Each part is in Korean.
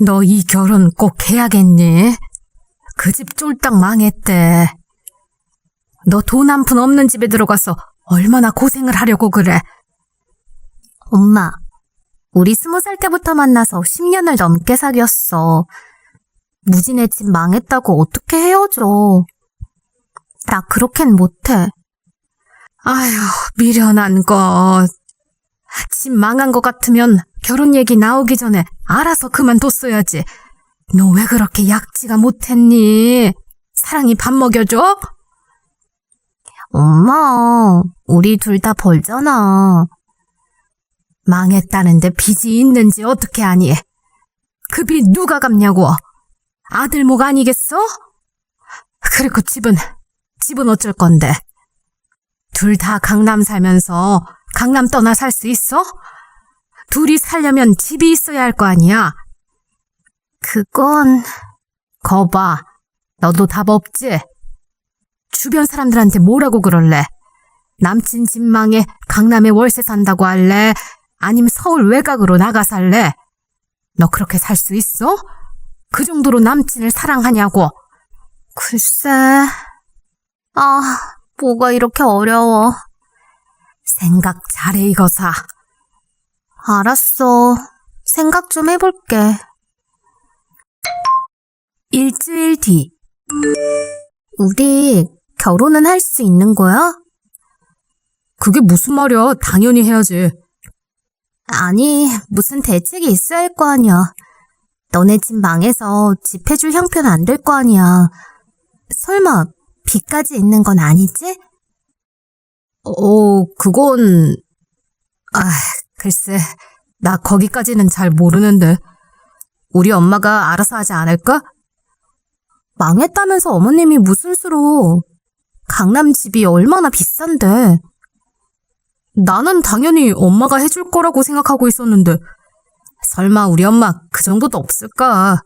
너 이 결혼 꼭 해야겠니? 그 집 쫄딱 망했대. 너 돈 한 푼 없는 집에 들어가서 얼마나 고생을 하려고 그래. 엄마, 우리 스무 살 때부터 만나서 10년을 넘게 사귀었어. 무진의 집 망했다고 어떻게 헤어져? 나 그렇게는 못해. 아휴, 미련한 것. 집 망한 것 같으면 결혼 얘기 나오기 전에 알아서 그만뒀어야지. 너 왜 그렇게 약지가 못했니? 사랑이 밥 먹여줘? 엄마, 우리 둘 다 벌잖아. 망했다는데 빚이 있는지 어떻게 아니? 그 빚 누가 갚냐고? 아들 목 아니겠어? 그리고 집은, 집은 어쩔 건데? 둘 다 강남 살면서 강남 떠나 살 수 있어? 둘이 살려면 집이 있어야 할 거 아니야? 그건, 거봐. 너도 답 없지? 주변 사람들한테 뭐라고 그럴래? 남친 집망에 강남에 월세 산다고 할래? 아니면 서울 외곽으로 나가 살래? 너 그렇게 살 수 있어? 그 정도로 남친을 사랑하냐고? 글쎄. 아, 뭐가 이렇게 어려워. 생각 잘해 이거사. 알았어. 생각 좀 해볼게. 일주일 뒤. 우리 결혼은 할 수 있는 거야? 그게 무슨 말이야? 당연히 해야지. 아니, 무슨 대책이 있어야 할 거 아니야. 너네 집 망해서 집 해줄 형편은 안될 거 아니야. 설마 빚까지 있는 건 아니지? 어, 그건, 아, 글쎄, 나 거기까지는 잘 모르는데. 우리 엄마가 알아서 하지 않을까? 망했다면서 어머님이 무슨 수로. 강남 집이 얼마나 비싼데. 나는 당연히 엄마가 해줄 거라고 생각하고 있었는데, 설마 우리 엄마 그 정도도 없을까?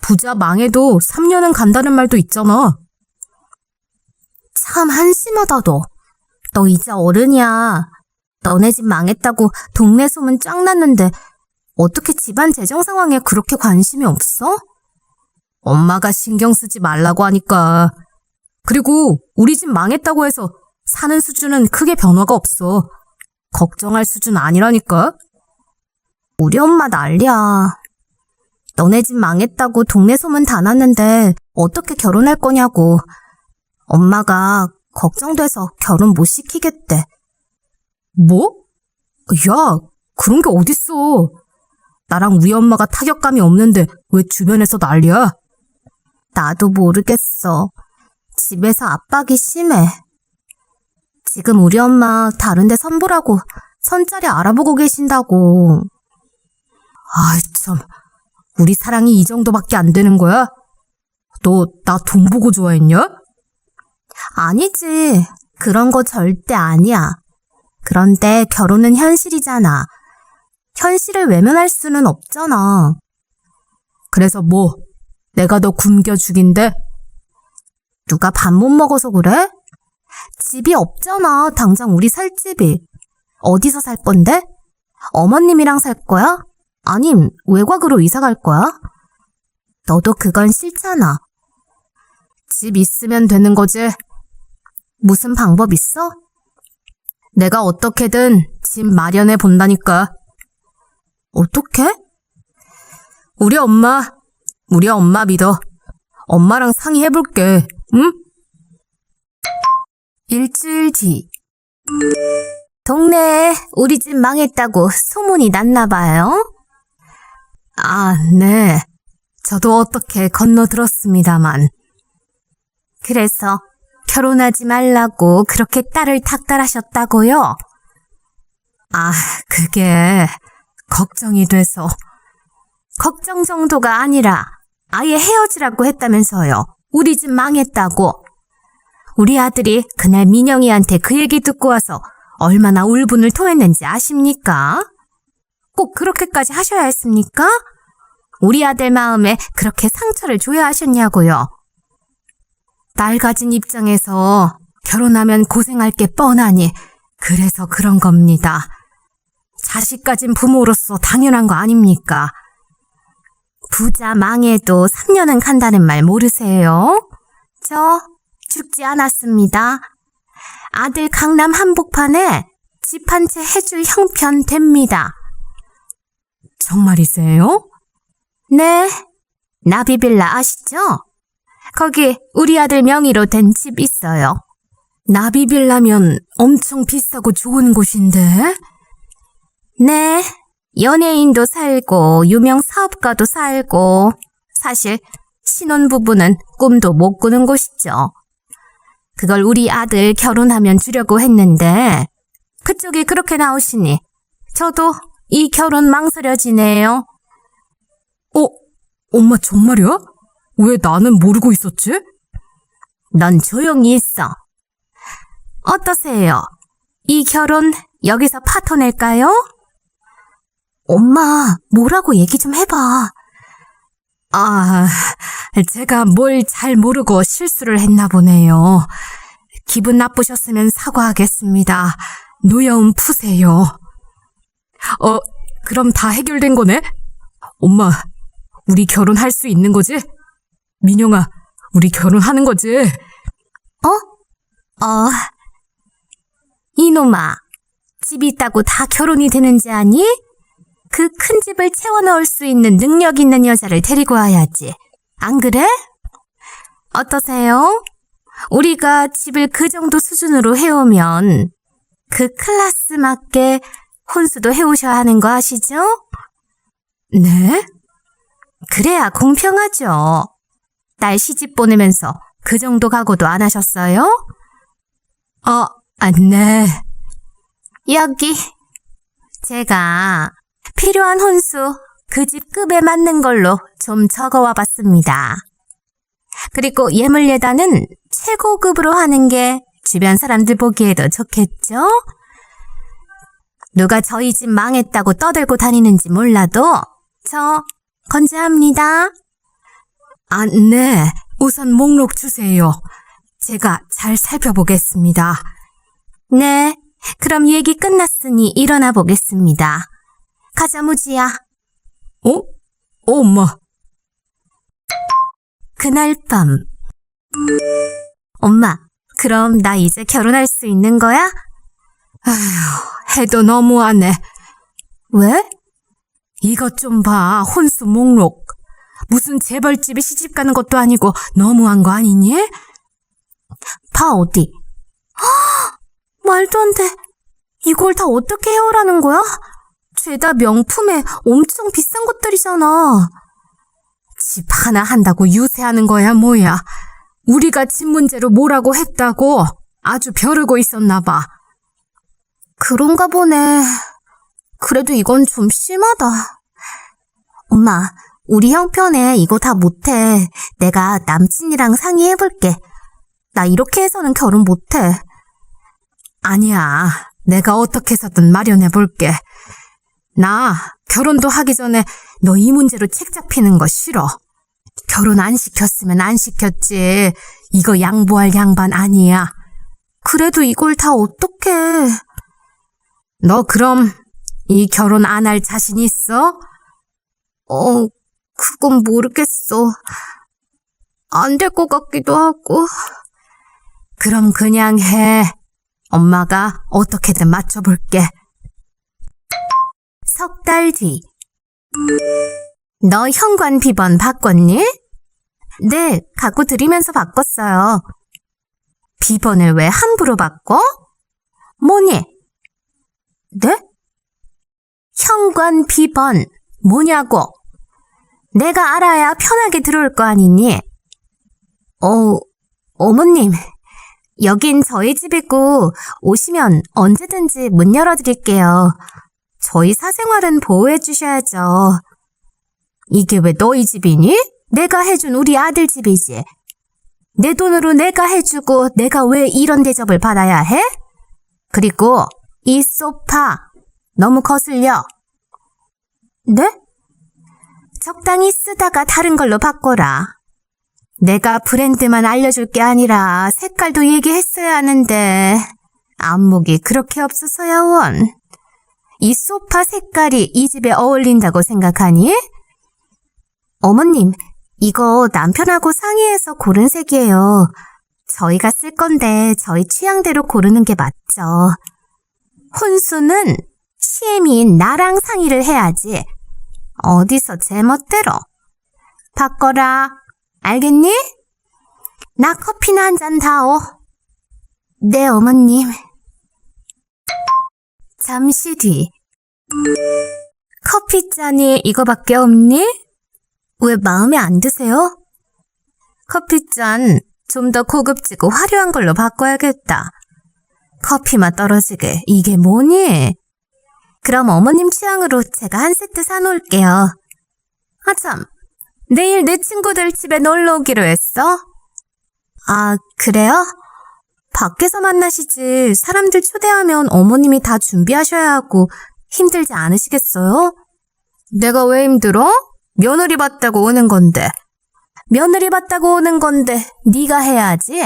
부자 망해도 3년은 간다는 말도 있잖아. 참 한심하다 너. 너 이제 어른이야. 너네 집 망했다고 동네 소문 쫙 났는데 어떻게 집안 재정 상황에 그렇게 관심이 없어? 엄마가 신경 쓰지 말라고 하니까. 그리고 우리 집 망했다고 해서 사는 수준은 크게 변화가 없어. 걱정할 수준 아니라니까. 우리 엄마 난리야. 너네 집 망했다고 동네 소문 다 났는데 어떻게 결혼할 거냐고. 엄마가 걱정돼서 결혼 못 시키겠대. 뭐? 야, 그런 게 어딨어. 나랑 우리 엄마가 타격감이 없는데 왜 주변에서 난리야? 나도 모르겠어. 집에서 압박이 심해. 지금 우리 엄마 다른데 선보라고 선자리 알아보고 계신다고. 아이, 참. 우리 사랑이 이 정도밖에 안 되는 거야? 너 나 돈 보고 좋아했냐? 아니지. 그런 거 절대 아니야. 그런데 결혼은 현실이잖아. 현실을 외면할 수는 없잖아. 그래서 뭐? 내가 너 굶겨 죽인데? 누가 밥 못 먹어서 그래? 집이 없잖아. 당장 우리 살 집이. 어디서 살 건데? 어머님이랑 살 거야? 아님 외곽으로 이사 갈 거야? 너도 그건 싫잖아. 집 있으면 되는 거지. 무슨 방법 있어? 내가 어떻게든 집 마련해 본다니까. 어떻게? 우리 엄마, 우리 엄마 믿어. 엄마랑 상의해볼게, 응? 일주일 뒤. 동네에 우리 집 망했다고 소문이 났나 봐요. 아, 네. 저도 어떻게 건너들었습니다만. 그래서 결혼하지 말라고 그렇게 딸을 닥달하셨다고요? 아, 그게 걱정이 돼서. 걱정 정도가 아니라 아예 헤어지라고 했다면서요. 우리 집 망했다고. 우리 아들이 그날 민영이한테 그 얘기 듣고 와서 얼마나 울분을 토했는지 아십니까? 꼭 그렇게까지 하셔야 했습니까? 우리 아들 마음에 그렇게 상처를 줘야 하셨냐고요. 딸 가진 입장에서 결혼하면 고생할 게 뻔하니 그래서 그런 겁니다. 자식 가진 부모로서 당연한 거 아닙니까? 부자 망해도 3년은 간다는 말 모르세요? 저 죽지 않았습니다. 아들 강남 한복판에 집 한 채 해줄 형편 됩니다. 정말이세요? 네, 나비빌라 아시죠? 거기 우리 아들 명의로 된 집 있어요. 나비빌라면 엄청 비싸고 좋은 곳인데? 네, 연예인도 살고 유명 사업가도 살고 사실 신혼부부는 꿈도 못 꾸는 곳이죠. 그걸 우리 아들 결혼하면 주려고 했는데 그쪽이 그렇게 나오시니 저도 이 결혼 망설여지네요. 어, 엄마 정말이야? 왜 나는 모르고 있었지? 넌 조용히 있어. 어떠세요? 이 결혼 여기서 파토 낼까요? 엄마, 뭐라고 얘기 좀 해봐. 아, 제가 뭘 잘 모르고 실수를 했나 보네요. 기분 나쁘셨으면 사과하겠습니다. 노여움 푸세요. 어, 그럼 다 해결된 거네? 엄마, 우리 결혼할 수 있는 거지? 민영아, 우리 결혼하는 거지? 어, 이놈아, 집 있다고 다 결혼이 되는지 아니? 그 큰 집을 채워 넣을 수 있는 능력 있는 여자를 데리고 와야지. 안 그래? 어떠세요? 우리가 집을 그 정도 수준으로 해오면 그 클래스 맞게 혼수도 해오셔야 하는 거 아시죠? 네? 그래야 공평하죠. 딸 시집 보내면서 그 정도 각오도 안 하셨어요? 아, 아, 네. 여기 제가 필요한 혼수 그 집 급에 맞는 걸로 좀 적어와 봤습니다. 그리고 예물 예단은 최고급으로 하는 게 주변 사람들 보기에도 좋겠죠? 누가 저희 집 망했다고 떠들고 다니는지 몰라도 저 건재합니다. 아, 네. 우선 목록 주세요. 제가 잘 살펴보겠습니다. 네, 그럼 얘기 끝났으니 일어나 보겠습니다. 가자, 무지야. 어? 어, 엄마. 그날 밤. 엄마, 그럼 나 이제 결혼할 수 있는 거야? 해도 너무하네. 왜? 이것 좀 봐. 혼수 목록. 무슨 재벌집에 시집 가는 것도 아니고 너무한 거 아니니? 봐, 어디? 헉, 말도 안 돼. 이걸 다 어떻게 해오라는 거야? 죄다 명품에 엄청 비싼 것들이잖아. 집 하나 한다고 유세하는 거야, 뭐야. 우리가 집 문제로 뭐라고 했다고 아주 벼르고 있었나 봐. 그런가 보네. 그래도 이건 좀 심하다. 엄마, 우리 형편에 이거 다 못해. 내가 남친이랑 상의해볼게. 나 이렇게 해서는 결혼 못해. 아니야. 내가 어떻게 해서든 마련해 볼게. 나 결혼도 하기 전에 너 이 문제로 책 잡히는 거 싫어. 결혼 안 시켰으면 안 시켰지. 이거 양보할 양반 아니야. 그래도 이걸 다 어떡해. 너 그럼 이 결혼 안 할 자신 있어? 어, 그건 모르겠어. 안 될 것 같기도 하고. 그럼 그냥 해. 엄마가 어떻게든 맞춰볼게. 석 달 뒤. 너 현관 비번 바꿨니? 네, 갖고 드리면서 바꿨어요. 비번을 왜 함부로 바꿔? 뭐니? 네? 현관 비번 뭐냐고? 내가 알아야 편하게 들어올 거 아니니? 어, 어머님, 여긴 저희 집이고 오시면 언제든지 문 열어드릴게요. 저희 사생활은 보호해 주셔야죠. 이게 왜 너희 집이니? 내가 해준 우리 아들 집이지. 내 돈으로 내가 해주고 내가 왜 이런 대접을 받아야 해? 그리고 이 소파 너무 거슬려. 네? 적당히 쓰다가 다른 걸로 바꿔라. 내가 브랜드만 알려줄 게 아니라 색깔도 얘기했어야 하는데 안목이 그렇게 없어서야 원. 이 소파 색깔이 이 집에 어울린다고 생각하니? 어머님, 이거 남편하고 상의해서 고른 색이에요. 저희가 쓸 건데 저희 취향대로 고르는 게 맞죠. 혼수는 시애미인 나랑 상의를 해야지. 어디서 제 멋대로. 바꿔라. 알겠니? 나 커피나 한 잔 다오. 네, 어머님. 잠시 뒤. 커피잔이 이거밖에 없니? 왜 마음에 안 드세요? 커피잔 좀 더 고급지고 화려한 걸로 바꿔야겠다. 커피 맛 떨어지게 이게 뭐니? 그럼 어머님 취향으로 제가 한 세트 사놓을게요. 아 참, 내일 내 친구들 집에 놀러 오기로 했어? 아, 그래요? 밖에서 만나시지 사람들 초대하면 어머님이 다 준비하셔야 하고 힘들지 않으시겠어요? 내가 왜 힘들어? 며느리 봤다고 오는 건데. 며느리 봤다고 오는 건데 네가 해야지.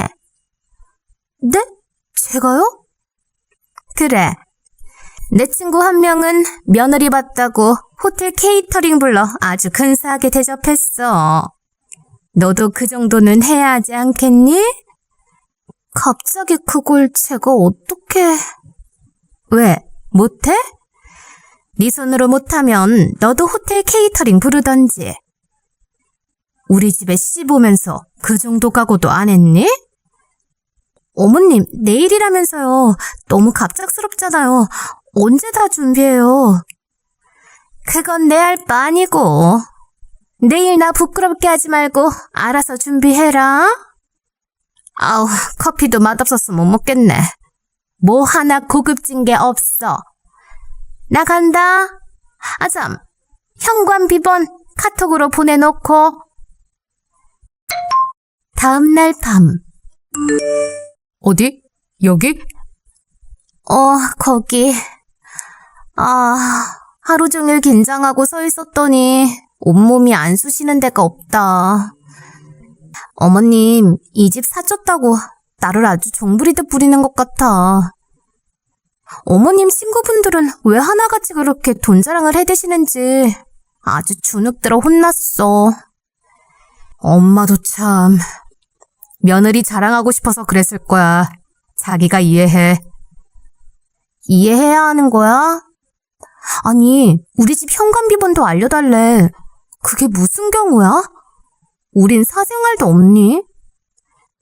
네? 제가요? 그래. 내 친구 한 명은 며느리 봤다고 호텔 케이터링 불러 아주 근사하게 대접했어. 너도 그 정도는 해야 하지 않겠니? 갑자기 그걸 제가 어떻게... 왜? 못해? 네 손으로 못하면 너도 호텔 케이터링 부르던지. 우리 집에 오면서 그 정도 각오도 안 했니? 어머님, 내일이라면서요. 너무 갑작스럽잖아요. 언제 다 준비해요? 그건 내 할 바 아니고. 내일 나 부끄럽게 하지 말고 알아서 준비해라. 아우, 커피도 맛없어서 못 먹겠네. 뭐 하나 고급진 게 없어. 나간다. 아참, 현관 비번 카톡으로 보내놓고. 다음 날 밤. 어디? 여기? 어, 거기. 아, 하루 종일 긴장하고 서 있었더니 온몸이 안 쑤시는 데가 없다. 어머님, 이 집 사줬다고 나를 아주 종부리듯 부리는 것 같아. 어머님 친구분들은 왜 하나같이 그렇게 돈 자랑을 해대시는지 아주 주눅들어 혼났어. 엄마도 참. 며느리 자랑하고 싶어서 그랬을 거야. 자기가 이해해. 이해해야 하는 거야? 아니, 우리 집 현관 비번도 알려달래. 그게 무슨 경우야? 우린 사생활도 없니?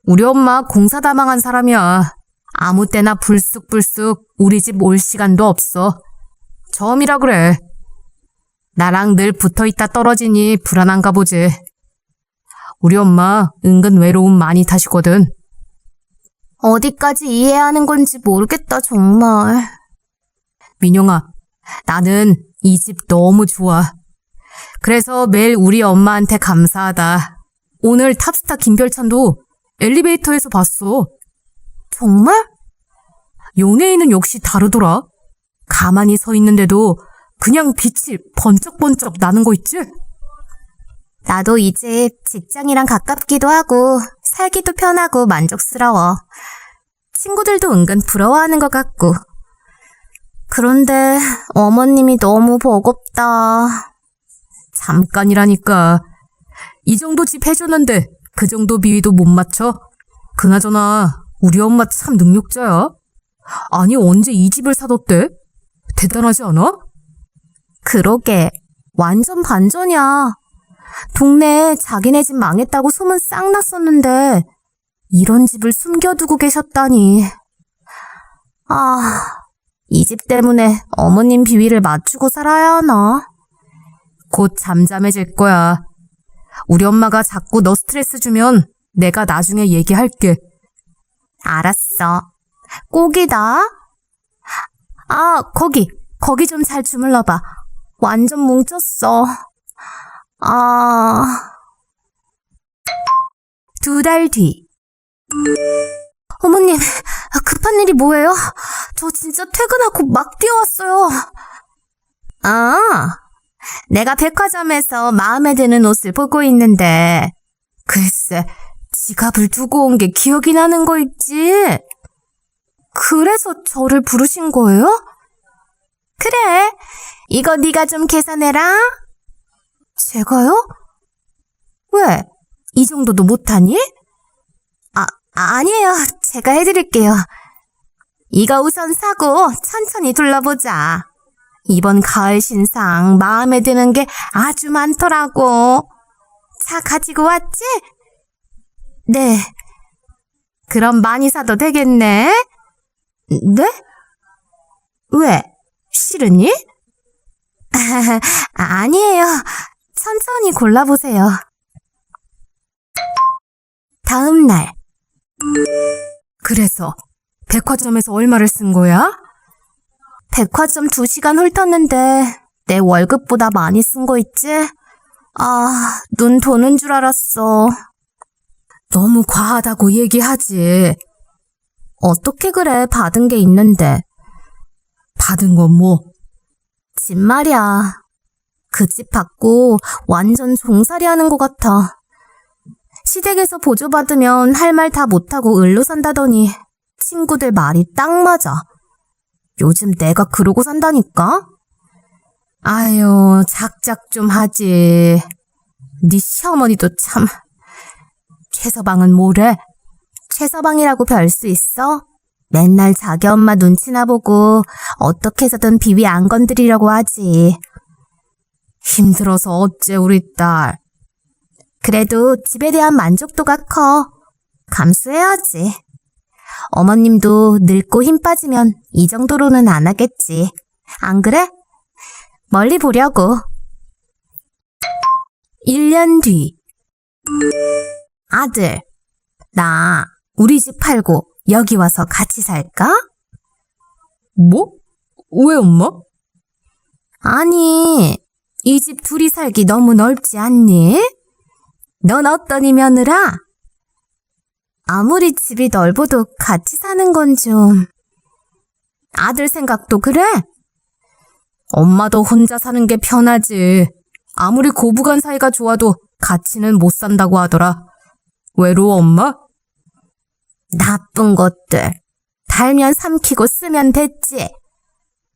우리 엄마 공사 다 망한 사람이야. 아무 때나 불쑥불쑥 우리 집 올 시간도 없어. 처음이라 그래. 나랑 늘 붙어 있다 떨어지니 불안한가 보지. 우리 엄마 은근 외로움 많이 타시거든. 어디까지 이해하는 건지 모르겠다, 정말. 민영아, 나는 이 집 너무 좋아. 그래서 매일 우리 엄마한테 감사하다. 오늘 탑스타 김별찬도 엘리베이터에서 봤어. 정말? 연예인은 역시 다르더라. 가만히 서 있는데도 그냥 빛이 번쩍번쩍 나는 거 있지? 나도 이집 직장이랑 가깝기도 하고 살기도 편하고 만족스러워. 친구들도 은근 부러워하는 것 같고. 그런데 어머님이 너무 버겁다. 잠깐이라니까. 이 정도 집 해줬는데 그 정도 비위도 못 맞춰? 그나저나 우리 엄마 참 능력자야. 아니 언제 이 집을 사뒀대? 대단하지 않아? 그러게. 완전 반전이야. 동네에 자기네 집 망했다고 소문 싹 났었는데, 이런 집을 숨겨두고 계셨다니. 아, 이 집 때문에 어머님 비위를 맞추고 살아야 하나? 곧 잠잠해질 거야. 우리 엄마가 자꾸 너 스트레스 주면 내가 나중에 얘기할게. 알았어. 꼭이다. 아, 거기, 거기 좀 잘 주물러 봐. 완전 뭉쳤어. 아. 두 달 뒤. 어머님, 급한 일이 뭐예요? 저 진짜 퇴근하고 막 뛰어왔어요. 아, 내가 백화점에서 마음에 드는 옷을 보고 있는데, 글쎄, 지갑을 두고 온 게 기억이 나는 거 있지? 그래서 저를 부르신 거예요? 그래, 이거 네가 좀 계산해라. 제가요? 왜? 이 정도도 못하니? 아, 아니에요. 제가 해드릴게요. 이거 우선 사고 천천히 둘러보자. 이번 가을 신상 마음에 드는 게 아주 많더라고. 차 가지고 왔지? 네. 그럼 많이 사도 되겠네? 네? 왜? 싫으니? 아, 아니에요. 천천히 골라보세요. 다음 날. 그래서 백화점에서 얼마를 쓴 거야? 백화점 2시간 훑었는데 내 월급보다 많이 쓴 거 있지? 아, 눈 도는 줄 알았어. 너무 과하다고 얘기하지. 어떻게 그래? 받은 게 있는데. 받은 건 뭐? 집 말이야. 그 집 받고 완전 종살이 하는 것 같아. 시댁에서 보조받으면 할 말 다 못하고 을로 산다더니 친구들 말이 딱 맞아. 요즘 내가 그러고 산다니까? 아유, 작작 좀 하지. 네 시어머니도 참. 최서방은 뭐래? 최서방이라고 별 수 있어? 맨날 자기 엄마 눈치나 보고 어떻게 해서든 비위 안 건드리려고 하지. 힘들어서 어째 우리 딸. 그래도 집에 대한 만족도가 커. 감수해야지. 어머님도 늙고 힘 빠지면 이 정도로는 안 하겠지. 안 그래? 멀리 보려고. 1년 뒤. 아들, 나 우리 집 팔고 여기 와서 같이 살까? 뭐? 왜 엄마? 아니, 이 집 둘이 살기 너무 넓지 않니? 넌 어떠니 며느라? 아무리 집이 넓어도 같이 사는 건 좀... 아들 생각도 그래? 엄마도 혼자 사는 게 편하지. 아무리 고부간 사이가 좋아도 같이는 못 산다고 하더라. 외로워 엄마? 나쁜 것들. 달면 삼키고 쓰면 됐지.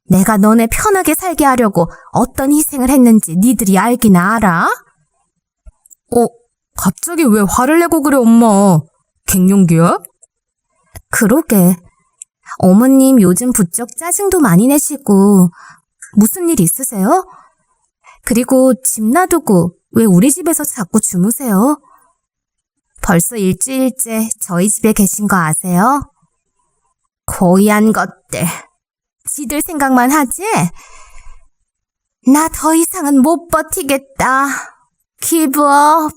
내가 너네 편하게 살게 하려고 어떤 희생을 했는지 니들이 알긴 알아? 어, 갑자기 왜 화를 내고 그래 엄마? 갱년기야? 그러게. 어머님 요즘 부쩍 짜증도 많이 내시고 무슨 일 있으세요? 그리고 집 놔두고 왜 우리 집에서 자꾸 주무세요? 벌써 일주일째 저희 집에 계신 거 아세요? 고이한 것들. 지들 생각만 하지? 나 더 이상은 못 버티겠다. 기브업.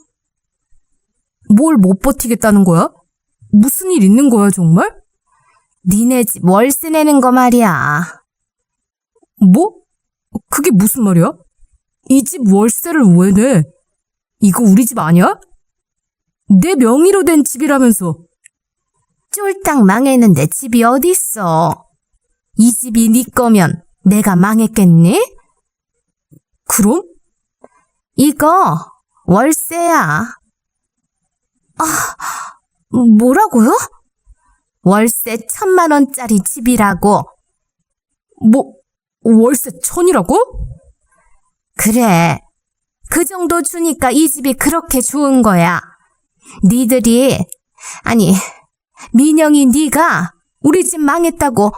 뭘 못 버티겠다는 거야? 무슨 일 있는 거야 정말? 니네 집 월세 내는 거 말이야. 뭐? 그게 무슨 말이야? 이 집 월세를 왜 내? 이거 우리 집 아니야? 내 명의로 된 집이라면서. 쫄딱 망했는데 집이 어딨어. 이 집이 네 거면 내가 망했겠니? 그럼? 이거 월세야. 아, 뭐라고요? 월세 천만 원짜리 집이라고. 뭐, 월세 천이라고? 그래. 그 정도 주니까 이 집이 그렇게 좋은 거야. 니들이 아니 민영이 네가 우리 집 망했다고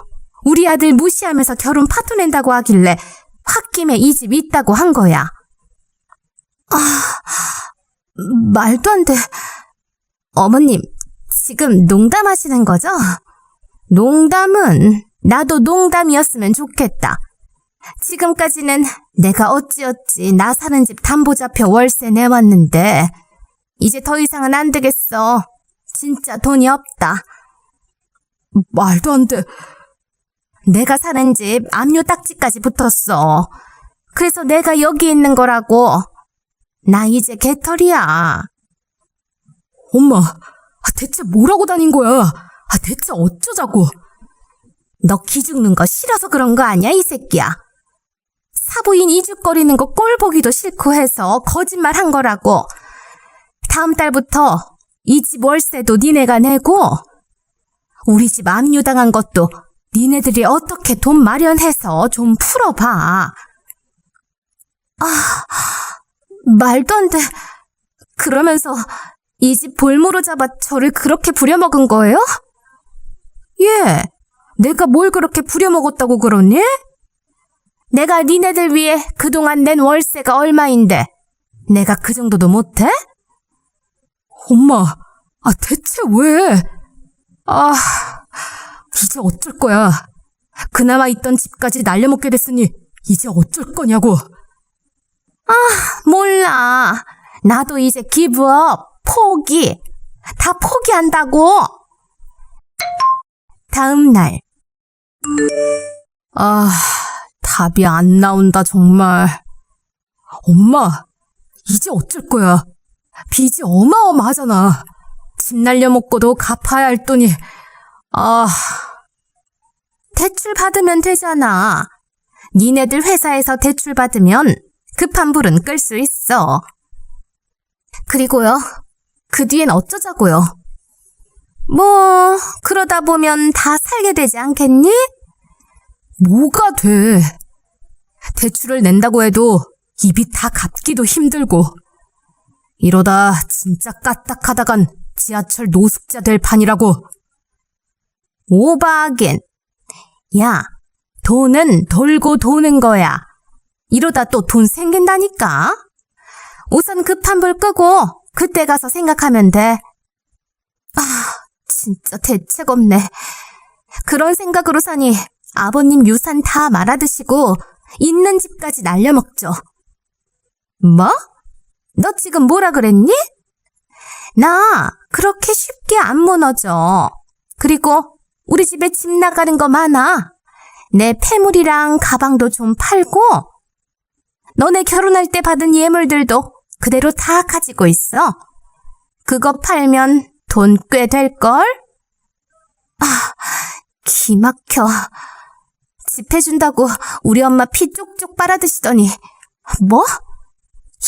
우리 아들 무시하면서 결혼 파토 낸다고 하길래 홧김에 이 집 있다고 한 거야. 아, 말도 안 돼. 어머님, 지금 농담하시는 거죠? 농담은 나도 농담이었으면 좋겠다. 지금까지는 내가 어찌어찌 나 사는 집 담보 잡혀 월세 내왔는데 이제 더 이상은 안 되겠어. 진짜 돈이 없다. 말도 안 돼. 내가 사는 집 압류 딱지까지 붙었어. 그래서 내가 여기 있는 거라고. 나 이제 개털이야. 엄마, 아, 대체 뭐라고 다닌 거야? 아, 대체 어쩌자고? 너 기죽는 거 싫어서 그런 거 아니야, 이 새끼야. 사부인 이죽거리는 거 꼴 보기도 싫고 해서 거짓말 한 거라고. 다음 달부터 이 집 월세도 니네가 내고, 우리 집 압류당한 것도 니네들이 어떻게 돈 마련해서 좀 풀어봐. 아, 말도 안 돼. 그러면서 이 집 볼모로 잡아 저를 그렇게 부려먹은 거예요? 예, 내가 뭘 그렇게 부려먹었다고 그러니? 내가 니네들 위해 그동안 낸 월세가 얼마인데 내가 그 정도도 못해? 엄마, 아, 대체 왜? 아, 이제 어쩔 거야. 그나마 있던 집까지 날려먹게 됐으니, 이제 어쩔 거냐고. 몰라. 나도 이제 기브업, 포기. 다 포기한다고. 다음 날, 아, 답이 안 나온다, 정말. 엄마, 이제 어쩔 거야. 빚이 어마어마하잖아. 집 날려먹고도 갚아야 할 돈이, 아, 대출 받으면 되잖아. 니네들 회사에서 대출 받으면 급한 불은 끌 수 있어. 그리고요, 그 뒤엔 어쩌자고요? 뭐, 그러다 보면 다 살게 되지 않겠니? 뭐가 돼. 대출을 낸다고 해도 입이 다 갚기도 힘들고. 이러다 진짜 까딱하다간 지하철 노숙자 될 판이라고. 오바겐. 야, 돈은 돌고 도는 거야. 이러다 또 돈 생긴다니까? 우선 급한 불 끄고 그때 가서 생각하면 돼. 아, 진짜 대책 없네. 그런 생각으로 사니 아버님 유산 다 말아드시고 있는 집까지 날려먹죠. 뭐? 너 지금 뭐라 그랬니? 나 그렇게 쉽게 안 무너져. 그리고 우리 집에 집 나가는 거 많아. 내 폐물이랑 가방도 좀 팔고, 너네 결혼할 때 받은 예물들도 그대로 다 가지고 있어. 그거 팔면 돈 꽤 될걸? 아, 기막혀. 집 해준다고 우리 엄마 피 쪽쪽 빨아드시더니, 뭐?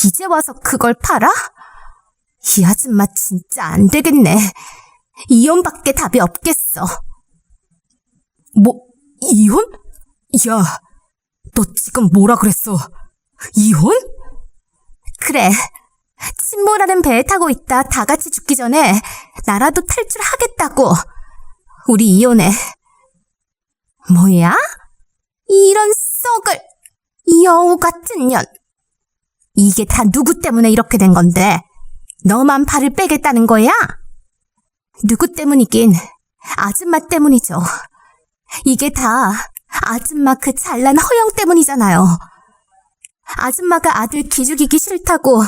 이제 와서 그걸 팔아? 이 아줌마 진짜 안 되겠네. 이혼밖에 답이 없겠어. 뭐, 이혼? 야, 너 지금 뭐라 그랬어? 이혼? 그래. 침몰하는 배에 타고 있다 다 같이 죽기 전에 나라도 탈출하겠다고. 우리 이혼해. 뭐야? 이런 썩을 여우 같은 년. 이게 다 누구 때문에 이렇게 된 건데? 너만 발을 빼겠다는 거야? 누구 때문이긴 아줌마 때문이죠. 이게 다 아줌마 그 잘난 허영 때문이잖아요. 아줌마가 아들 기죽이기 싫다고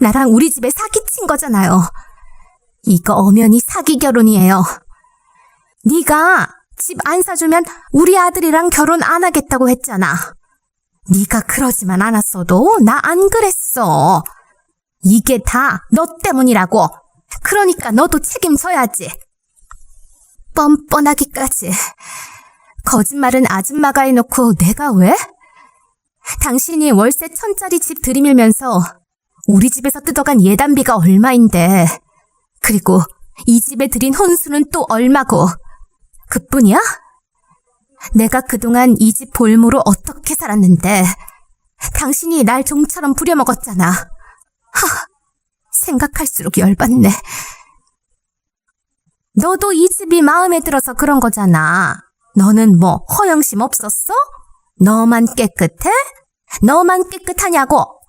나랑 우리 집에 사기친 거잖아요. 이거 엄연히 사기 결혼이에요. 네가 집 안 사주면 우리 아들이랑 결혼 안 하겠다고 했잖아. 네가 그러지만 않았어도 나 안 그랬어. 이게 다 너 때문이라고. 그러니까 너도 책임져야지. 뻔뻔하기까지. 거짓말은 아줌마가 해놓고 내가 왜? 당신이 월세 천짜리 집 들이밀면서 우리 집에서 뜯어간 예단비가 얼마인데. 그리고 이 집에 들인 혼수는 또 얼마고. 그뿐이야? 내가 그동안 이 집 볼모로 어떻게 살았는데. 당신이 날 종처럼 부려먹었잖아. 하, 생각할수록 열받네. 너도 이 집이 마음에 들어서 그런 거잖아. 너는 뭐 허영심 없었어? 너만 깨끗해? 너만 깨끗하냐고?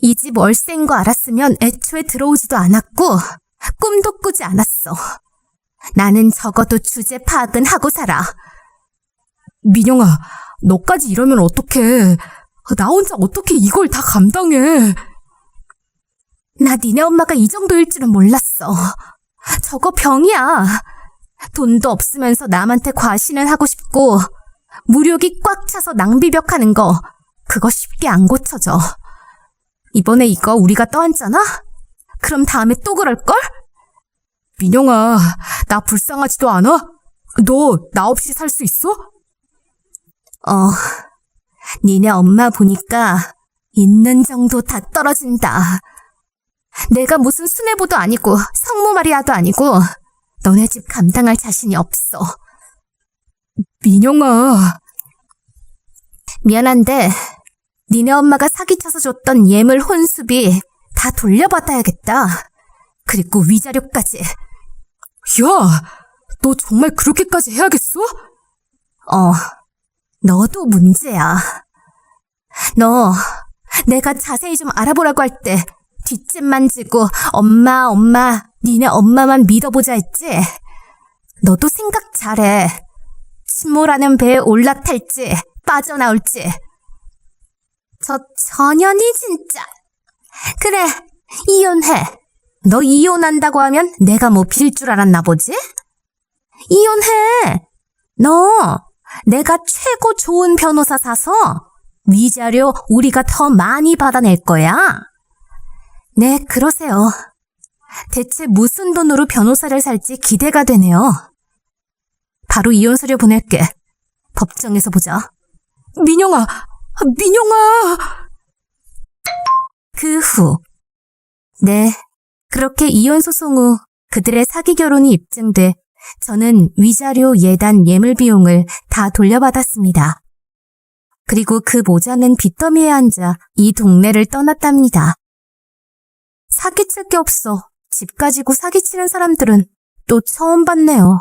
이 집 월세인 거 알았으면 애초에 들어오지도 않았고 꿈도 꾸지 않았어. 나는 적어도 주제 파악은 하고 살아. 민영아, 너까지 이러면 어떡해. 나 혼자 어떻게 이걸 다 감당해. 나 니네 엄마가 이 정도일 줄은 몰랐어. 저거 병이야. 돈도 없으면서 남한테 과신을 하고 싶고 무력이 꽉 차서 낭비벽 하는 거 그거 쉽게 안 고쳐져. 이번에 이거 우리가 떠안잖아? 그럼 다음에 또 그럴걸? 민영아, 나 불쌍하지도 않아? 너 나 없이 살 수 있어? 어, 니네 엄마 보니까 있는 정도 다 떨어진다. 내가 무슨 수뇌보도 아니고 성모 마리아도 아니고 너네 집 감당할 자신이 없어. 민영아, 미안한데 니네 엄마가 사기쳐서 줬던 예물 혼수비 다다 돌려받아야겠다. 그리고 위자료까지. 야, 너 정말 그렇게까지 해야겠어? 어, 너도 문제야. 너, 내가 자세히 좀 알아보라고 할 때 뒷짐 만지고 엄마, 엄마, 니네 엄마만 믿어보자 했지? 너도 생각 잘해. 침몰하는 배에 올라탈지 빠져나올지. 저 전현이 진짜. 그래, 이혼해. 너 이혼한다고 하면 내가 뭐 빌 줄 알았나 보지? 이혼해. 너, 내가 최고 좋은 변호사 사서 위자료 우리가 더 많이 받아낼 거야. 네, 그러세요. 대체 무슨 돈으로 변호사를 살지 기대가 되네요. 바로 이혼 서류 보낼게. 법정에서 보자. 민영아, 민영아! 그 후. 네, 그렇게 이혼 소송 후 그들의 사기 결혼이 입증돼 저는 위자료, 예단, 예물 비용을 다 돌려받았습니다. 그리고 그 모자는 빚더미에 앉아 이 동네를 떠났답니다. 사기칠 게 없어. 집 가지고 사기치는 사람들은 또 처음 봤네요.